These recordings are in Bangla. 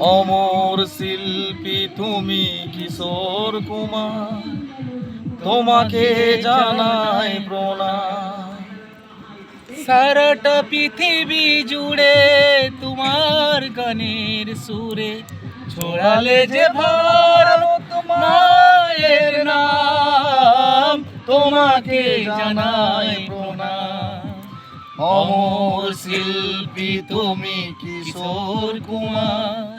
অমর শিল্পী, তুমি কিশোর কুমার। তোমাকে জানাই প্রণাম। সারাটা পৃথিবী জুড়ে তোমার গানের সুরে ছড়ালে যে ভারত মায়ের নাম, তোমাকে জানাই প্রণাম। অমর শিল্পী, তুমি কিশোর কুমার।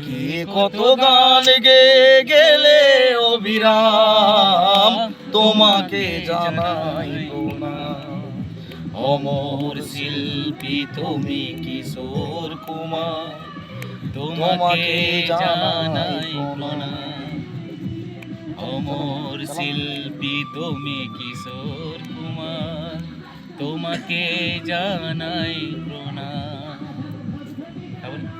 কে কত গান গে গেলে অবিরাম? তোমাকে জানাই না। অমর শিল্পী তুমি কিশোর কুমার? তোমাকে জানাই প্রণাম অমর শিল্পী তুমি কিশোর কুমার? তোমাকে জানাই প্রণাম